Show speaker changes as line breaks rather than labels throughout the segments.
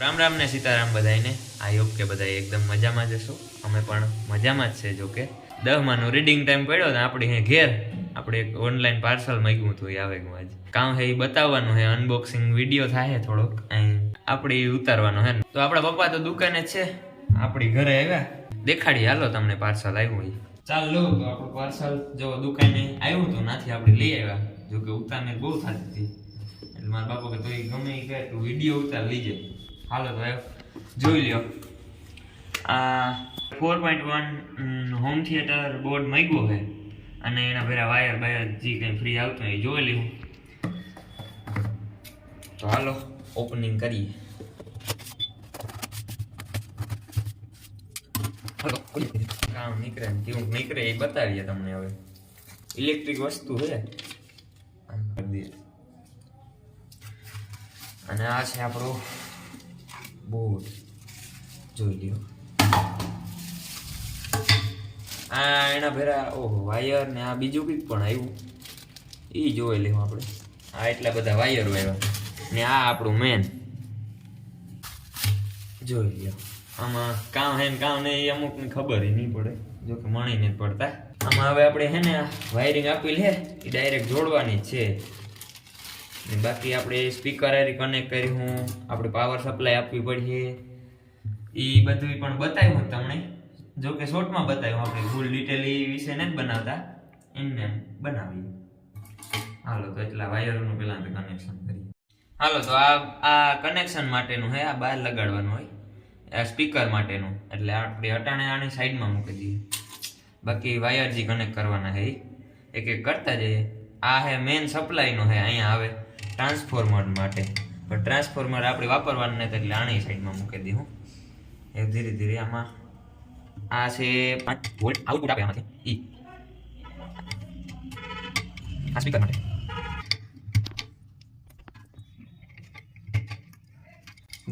રામ રામ ને સીતારામ બધાને I hope કે બધા એકદમ મજામાં જ હશો. અમે પણ મજામાં જ છે, જો કે. દહમાંનો રીડિંગ ટાઈમ પડ્યો ને આપણે અહીં ઘેર. આપણે એક ઓનલાઈન પાર્સલ માંગ્યું હતું એ આવે ગયું કામ હે એ બતાવવાનું હે અનબોક્સિંગ વીડિયો થાય થોડોક. અહીં આપણે એ ઉતારવાનો હે તો આપણા પપ્પા તો દુકાને છે. આપણી ઘરે આવ્યા. દેખાડી હાલો તમને પાર્સલ આવ્યું હોય. ચાલ લો, તો આપણું પાર્સલ જો દુકાને આવ્યું હતું, નાથી આપણે લઈ આવ્યા. જો કે ઉતારને બહુ થતી હતી. એટલે મારા બાપા કે તો એ ગમે એ કહે તું વીડિયો ઉતાર લીજે હાલો તો જોઈ લ્યો. આ four point one home theatre board માંગ્યો છે. અને એના પેલા વાયર બાયર જે કંઈ ફ્રી આવતું એ જોઈ લઉં તો હાલો ઓપનિંગ કરીએ. કામ નીકળે ને કેવું નીકળે એ બતાવીએ તમને હવે. ઇલેક્ટ્રિક વસ્તુ છે. આમ કરી દઈએ. અને આ છે આપણો બોર્ડ જોઈ લ્યો. આ એના ભેરા, ઓહો વાયર ને આ બીજું કંઈક પણ આવ્યું. એ જોઈ લેવું આપણે. આ એટલા બધા વાયરો આવ્યા ને આ આપણું મેન જોઈ લ્યો. આમાં કામ હે ને કામ નહીં એ અમુકને ખબર નહીં પડે. જો કે મણી નથી પડતા. આમાં હવે આપણે હે ને વાયરિંગ આપેલ લે એ ડાયરેક્ટ જોડવાની છે. ને બાકી આપણે સ્પીકર કનેક્ટ કર્યું આપણે પાવર સપ્લાય આપવી પડશે. એ બધું પણ બતાવ્યું તમને. જો કે શોર્ટમાં બતાવ્યું, આપણે ફૂલ ડિટેલ એ વિશે નથી બનાવતા. એમને એમ બનાવીએ. હાલો, તો એટલા વાયરનું પહેલાં આપણે કનેક્શન કરીએ. હાલો, તો આ આ કનેક્શન માટેનું હે, આ બહાર લગાડવાનું હોય. આ સ્પીકર માટેનું. એટલે આપણે અટાણે આની સાઈડમાં મૂકી દઈએ. બાકી વાયર જે કનેક્ટ કરવાના ઈ. એક એક કરતા જઈએ. આ હે મેન સપ્લાયનો હે, અહીંયા આવે. ટ્રાન્સફોર્મર માટે. પણ ટ્રાન્સફોર્મર આપણે વાપરવાનું નથી એટલે આણી સાઈડમાં મૂકી દઉં એ ધીરે ધીરે આમાં આ છે પાંચ વોલ્ટ આઉટપુટ આપે આમાંથી. ઈ. આ સ્પીકર માટે.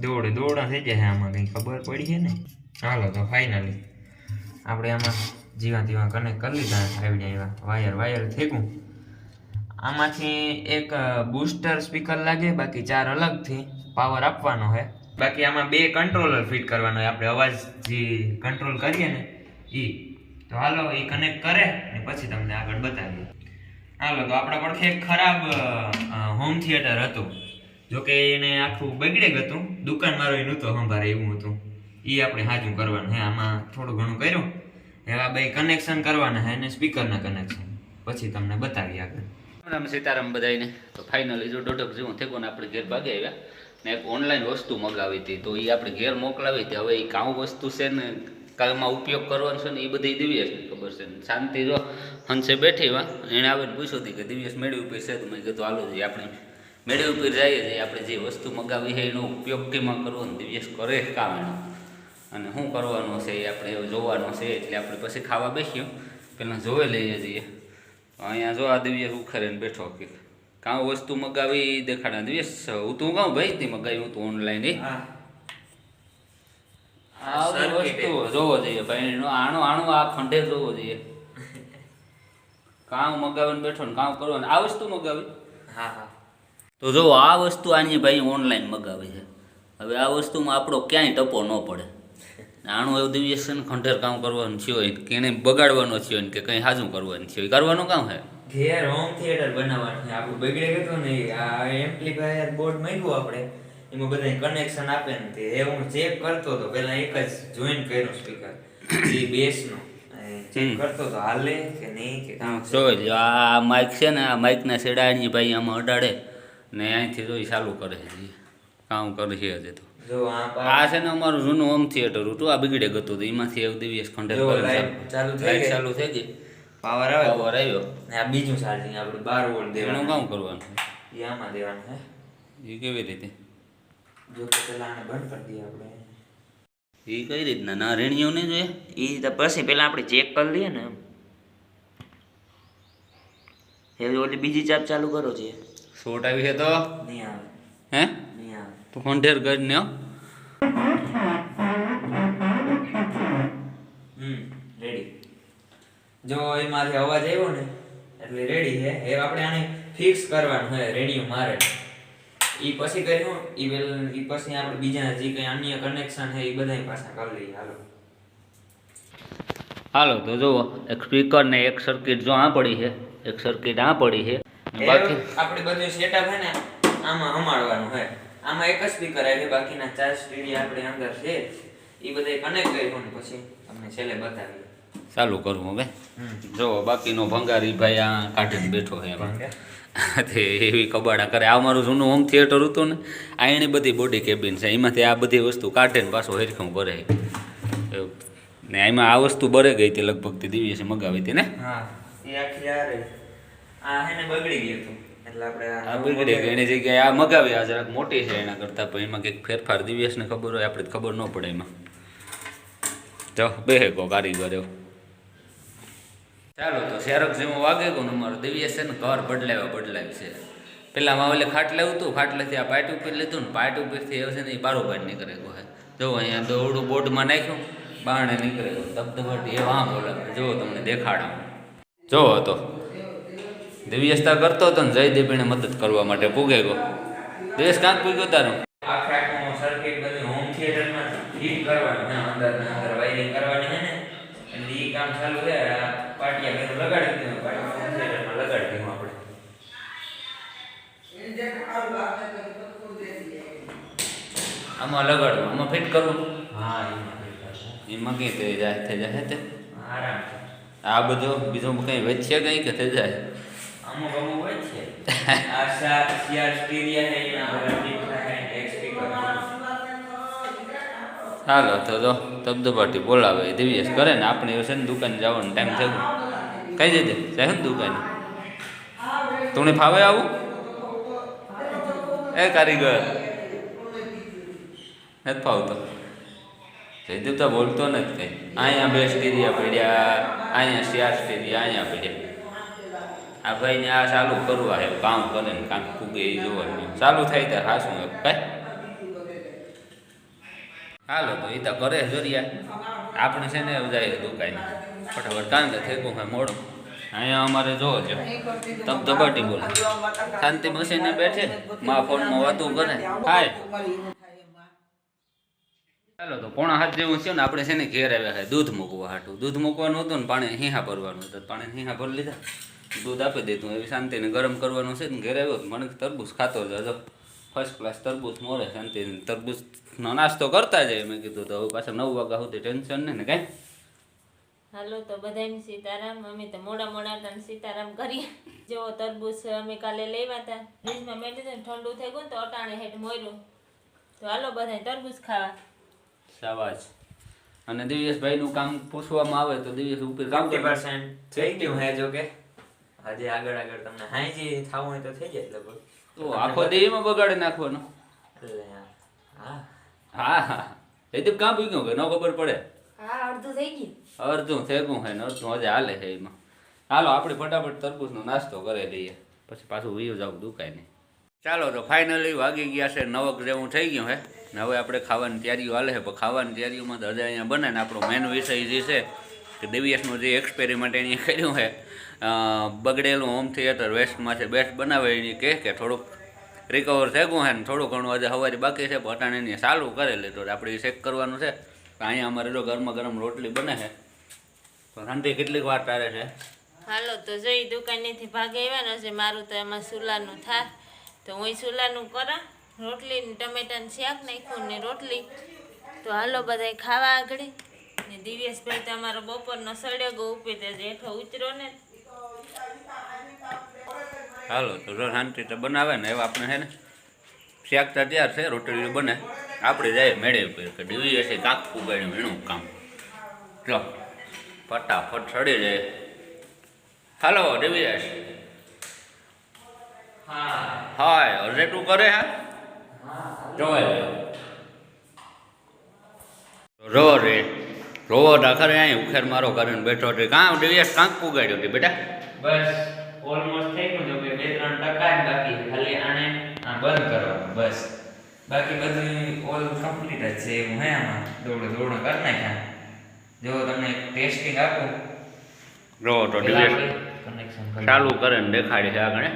દોડે દોડા થઈ જાય આમાં, કંઈ ખબર પડી છે ને? હાલો તો ફાઇનલી આપણે આમાં જીવા જીવા કનેક્ટ કરી લીધા આવડ્યા આવ્યા વાયર વાયર થેકું. આમાંથી એક બૂસ્ટર સ્પીકર લાગે, બાકી ચાર અલગથી પાવર આપવાનો છે બાકી આમાં બે કંટ્રોલર ફિટ કરવાનો હોય. આપણે અવાજ જે કંટ્રોલ કરીએ ને એ તો હાલો એ કનેક્ટ કરે ને પછી તમને આગળ બતાવીએ. હાલો, તો આપણા પડખે એક ખરાબ હોમ થિયેટર હતું. જોકે એને આખું બગડે હતું. દુકાન મારો એ નહોતો સંભારે એવું હતું. એ આપણે હાજું કરવાનું હે. આમાં થોડું ઘણું કર્યું. એવા બે કનેક્શન કરવાના હે અને સ્પીકરના કનેક્શન પછી તમને બતાવી આગળ.
રામ સીતારામ બધાને તો ફાઇનલી જો દોઢક જેવું થયું ને આપણે ઘેર ભાગે આવ્યા ને એક ઓનલાઈન વસ્તુ મગાવી હતી. તો એ આપણે ઘેર મોકલાવી હતી. હવે એ કાઉ વસ્તુ છે ને કાલમાં ઉપયોગ કરવાનો છે ને એ બધી દિવ્યેશને ખબર છે ને? શાંતિ જો. હંસે બેઠી વા એણે આવીને પૂછ્યું હતી કે દિવ્યસ મેળવી ઉપર છે? તો મેં કીધું, હાલો જઈએ આપણે મેળવી ઉપર જઈએ છીએ. આપણે જે વસ્તુ મગાવી છે એનો ઉપયોગ કેમાં કરવો ને દિવ્યસ કરે કામ એનો. અને શું કરવાનું છે? એ આપણે જોવાનું છે. એટલે આપણે પછી ખાવા બેસીએ. પહેલાં જોઈ લઈએ છીએ. અહીંયા જો આ દિવ્યેશ ઉખેરીને બેઠો કે કાં વસ્તુ મગાવી દેખાડા દિવ્ય હું તું કાં ભાઈ તે મગાવી હું. તું ઓનલાઈન વસ્તુ જોવો જોઈએ ભાઈ. આણો આણો આ ખંડે જોવો જોઈએ. કામ મગાવીને બેઠો ને કામ કરવાનું? આ વસ્તુ મગાવી?
હા હા.
તો જો આ વસ્તુ આની ભાઈ ઓનલાઈન મગાવી છે. હવે આ વસ્તુમાં આપણો ક્યાંય ટપો ન પડે. આણું એવું દિવ્ય છે ને ખંડેર કામ કરવાનું થયો હોય કે એને બગાડવાનો થયો હોય કે કંઈ હાજું કરવાનું થયો કરવાનું કામ હે?
ઘેર હોમ થિયેટર બનાવવાનું છે આપણું બગડે ગયું ને આ એમ્પ્લીફાયર બોર્ડ માંગ્યું આપણે. એમાં બધા કનેક્શન આપે ને તે. એ હું ચેક કરતો હતો. પહેલા એક જ જોઈન કર્યું સ્પીકર એ બેસનો કરતો તો હાલે કે નહીં કે કામ
જો આ માઇક છે ને આ માઇકના છેડાની ભાઈ આમાં અડાડે ને અહીંથી જોઈ ચાલુ કરે છે. કામ કરે છે હજી તો.
જો આ
આ છે ને અમારું જૂનું હોમ થિયેટર હતું. આ બગડે ગતું હતું. એમાંથી ખંડેર કરીને
લાઈટ ચાલુ થઈ
ચાલુ થઈ ગઈ.
પાવર આવે?
પાવર આવ્યો.
ને આ બીજું ચાર્જિંગ આપણે બાર વોલ્ટ દેવાનું
કામ કરવાનું
એ આમાં દેવાનું હે
એ કેવી રીતે?
જો કે પેલા આને બંધ કરી દઈએ આપણે.
એ કઈ રીતના? ના રેણીઓ નહીં જોઈએ?
એ પછી પેલા આપણે ચેક કરી લઈએ ને એમ. એ ઓલી બીજી ચાપ ચાલુ કરો છે
શોર્ટ આવી છે તો?
નહીં આવે.
હે? હો.
હમ રેડી જો એમાંથી અવાજ આવ્યો ને એટલે રેડી છે. એ આપણે આને ફિક્સ કરવાનું છે રેડિયો મારે. એ પછી કર્યું ઈ વેલ ઈ પછી આપણે બીજા જે કંઈ અન્ય કનેક્શન છે એ બધા પાછા કરી લઈએ. હાલો.
હાલો તો જુઓ એક સ્પીકર ને એક સર્કિટ જો આ પડી છે એક સર્કિટ આ પડી છે બાકી
આપણે બધું સેટઅપ છે ને આમાં હમાડવાનું છે. આમાં એક જ સ્પીકર આવે બાકીના ચાર સ્ટીડી આપણે અંદર છે. એ બધા કનેક્ટ કર્યું ને પછી તમને છેલ્લે બતાવીએ.
ચાલુ કરું હવે. જો બાકીનો ભંગારી ભાઈ આ કાઢીને બેઠો છે તે એવી કબાડા કરે. આ મારું જૂનું હોમ થિયેટર હતું ને આ એની બધી બોડી કેબિન છે. એમાંથી આ બધી વસ્તુ કાઢે ને પાછું હેરખું ભરે. ને એમાં આ વસ્તુ બરે ગઈ હતી લગભગ તે દિવસે મગાવી હતી ને?
હા એ આખી આ રહી. આ હે બગડી ગયું હતું. એટલે આપણે
આ એની જગ્યાએ આ મગાવી આ જરાક મોટી છે એના કરતાં પણ એમાં કંઈક ફેરફાર દિવ્યેશને ખબર હોય આપણે ખબર ન પડે એમાં. જો બેહે કો કારીગર એવો ચાલો તો શેરક જેવું વાગે ને અમારું? દિવ્યેશ છે ને ઘર બદલાવ્યા બદલાવી છે. પેલા માવલે ખાટલે હતું ખાટલેથી આ પાટ ઉપર લીધું ને પાટ ઉપરથી એવું છે ને એ બારોબાર નીકળે ગયો હે જો અહીંયા દોડું બોર્ડમાં નાખ્યું બારણે નીકળે ધબધબાટી એ વાં બોલે જો તમને દેખાડા. જો હતો. દિવ્યસ્તા કરતો હતો ને જયદીપ એને મદદ કરવા માટે પૂગે ગયો દિવેશ કાંક પૂગ્યો તારો.
આખે આખું સર્કિટ બધું હોમ થિયેટરમાં ફિટ કરવાની અંદર ને અંદર વાયરિંગ કરવાની ને એટલે એ કામ ચાલુ છે આ પાટિયા લગાડી દીધું પાટિયા હોમ થિયેટરમાં લગાડી દીધું આપણે.
આમાં લગાડવું આમાં ફિટ કરવું
હા એમાં
કઈ થઈ જાય થઈ જાય. તે
આરામ
આ બધું બીજું કંઈ વેચશે કંઈ કે થઈ જાય?
અમુક અમુક હોય છે. આ ચાર ચાર સ્ટીરિયા છે એના ફિટ થાય એક સ્પીકર
ચાલો તો જો, ધબધબાટી બોલાવે, દિવ્યેશ કરે ને આપણે એવું છે ને દુકાન જવાનો ટાઈમ થઈ કઈ જજે ને દુકાને? તું ફાવે આવું? એ કારીગર. નથી ફાવતો. જયદેવ તો બોલતો નથી કઈ. અહીંયા બે સ્ટીરિયા પડ્યા, અહીંયા સિયા સ્ટીરિયા, અહીંયા પડ્યા. આ ભાઈને આ ચાલુ કરવા હે કામ કરે ને કામ ફૂગે એ જોવાનું ચાલુ થાય ત્યારે હાસું કઈ? હાલો તો એ તો કરે જોરિયા આપણે છે ને જાય દુકાને. ફટાફટ કામ કે થેકું હે મોડું. અહીંયા અમારે જોવો છો, તમ ધબાટી બોલે. શાંતિ મશીને બેઠે, મા ફોનમાં વાતું કરે. હાય. ચાલો તો પોણા હાથ જેવું છે ને આપણે છે ને ઘેર આવ્યા દૂધ મૂકવા હાટું. દૂધ મૂકવાનું હતું ને પાણી હીહા ભરવાનું હતું પાણી હીહા ભરી લીધા. દૂધ આપી દીધું એવી શાંતિને ગરમ કરવાનું છે ને ઘેર આવ્યો મને તરબૂચ ખાતો જજો ફર્સ્ટ ક્લાસ તરબૂચ મોરે શાંતિ તરબૂચનો નાસ્તો કરતા જાય. મેં કીધું તો હવે પાછા નવ વાગ્યા સુધી ટેન્શન નહીં ને કાંઈ.
હાલો તો બધાને સીતારામ. અમે તો મોડા મોડા હતા સીતારામ કરીએ. જેવો તરબૂચ અમે કાલે લેવા હતા ફ્રીજમાં મેં દે ઠંડુ થઈ ગયું ને તો અટાણે હેઠ મોર્યું તો હાલો બધા તરબૂચ ખાવા.
સાવાજ અને દિવ્યેશભાઈનું કામ પૂછવામાં આવે તો દિવ્યેશ ઉપર કામ
થઈ ગયું હે જો કે આજે આગળ આગળ તમને હાઈજી થવું હોય તો થઈ જાય લગભગ.
તો આખો દેવીમાં બગાડી નાખવાનો.
એટલે હા.
હા હા એ કામ પૂછ્યું કે ન ખબર પડે.
હા અડધું થઈ ગયું.
અડધું થઈ ગયું હે ને અડધું હજે હાલે છે એમાં. હાલો આપણે ફટાફટ તરબૂચનો નાસ્તો કરી લઈએ. પછી પાછું વીયું જાવ નહીં ચાલો તો ફાઇનલી વાગી ગયા છે નવક જેવું થઈ ગયું હે. ને હવે આપણે ખાવાની તૈયારીઓ હાલે છે. પણ ખાવાની તૈયારીઓમાં તો હજાર અહીંયા બને ને આપણો મેન વિષય જે છે કે દિવ્યેશનું જે એક્સપેરિમેન્ટ એની કર્યું છે બગડેલું હોમ થિયેટર વેસ્ટમાંથી બેસ્ટ બનાવે એની કહે કે થોડુંક રિકવર થઈ ગયું છે ને, થોડું ઘણું હજુ હવારી બાકી છે પણ અટાણે એની ચાલુ કરેલી તો આપણે ચેક કરવાનું છે. અહીંયા અમારે જો ગરમા ગરમ રોટલી બને છે. તો શાંતિ, કેટલીક વાર તારે છે?
હાલો, તો જોઈ દુકાનેથી ભાગે આવ્યા છે, મારું તો એમાં સુલાનું થાય તો હું સુલાનું કરા, રોટલી ને ટમેટાનું શાક નાખ્યું ને રોટલી. તો હાલો બધા ખાવા આગળ. ને દિવ્યેશભાઈ તો અમારો બપોરનો ગો ઉપી તે જેઠો ઉતરો ને.
હાલો, તો જો શાંતિ તો બનાવે ને એવા આપણે છે ને, શાક તો તૈયાર છે રોટલી બને. આપણે જઈએ મેળે ઉપર, કે ડીવી હશે કાંક ઉગાડ્યું એનું કામ. ચલો, ફટાફટ સડી જાય. હાલો દિવ્યેશ
હા
હાય અરે તું કરે હા? જોવાય રો રે, રોવો દાખરે અહીં ઉખેર મારો કરીને બેઠો છે. કાં દિવ્યેશ કાંક પુગાડ્યો છે બેટા?
બસ ઓલમોસ્ટ થઈ ગયું જો કે બે ત્રણ ટકા જ બાકી છે. ખાલી આને આ બંધ કરવાનું બસ બાકી બધું ઓલ કમ્પ્લીટ જ છે એવું હે આમાં. દોડ દોડ કરી નાખ્યા. જો તમને ટેસ્ટિંગ આપું
રો તો
કનેક્શન
ચાલુ કરે ને દેખાડે છે આગળ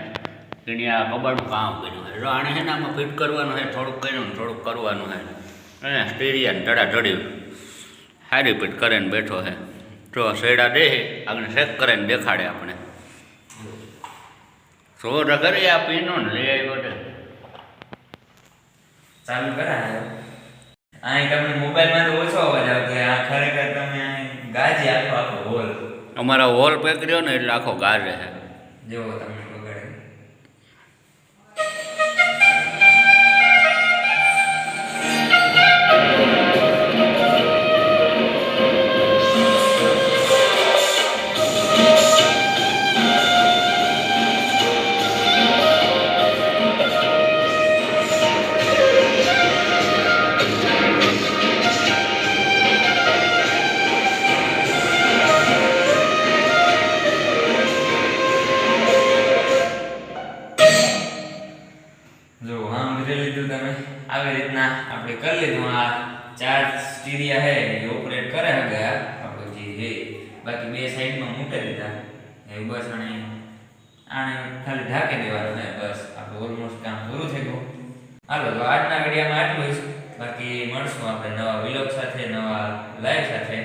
એની આ કબાડનું કામ કર્યું છે. જો આને છે ને આમાં ફિટ કરવાનું છે થોડુંક કર્યું ને થોડુંક કરવાનું છે અને સ્ટીરિયા ધડા ધડ્યું સારી ફિટ કરીને બેઠો છે જો શેડા દે આગળ ચેક કરીને દેખાડે આપણે. સો રગરે આ પીનો ને લઈ આવ્યો
ચાલુ કરાય. અહીં તમને મોબાઈલમાં તો ઓછો અવાજ આવતો. આ ખરેખર તમે ગાજી આખો આખો હોલ.
અમારા હોલ પેક રહ્યો ને એટલે આખો ગાજે છે
જેવો તમને બાકી બે સાઈડમાં મૂકી દીધા. એ બસ આને આને ખાલી ઢાંકી દેવાનું ને બસ. આપણું ઓલમોસ્ટ કામ પૂરું થઈ ગયું. હાલો, તો આજના વિડીયોમાં આટલું જ. બાકી મળશું આપણે નવા વિલોગ સાથે, નવા લાઈવ સાથે.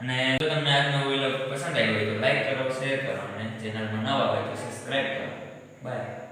અને જો તમને આજનો વિલોગ પસંદ આવ્યો હોય તો લાઈક કરો શેર કરો અને ચેનલમાં નવા હોય તો સબસ્ક્રાઈબ કરો. બાય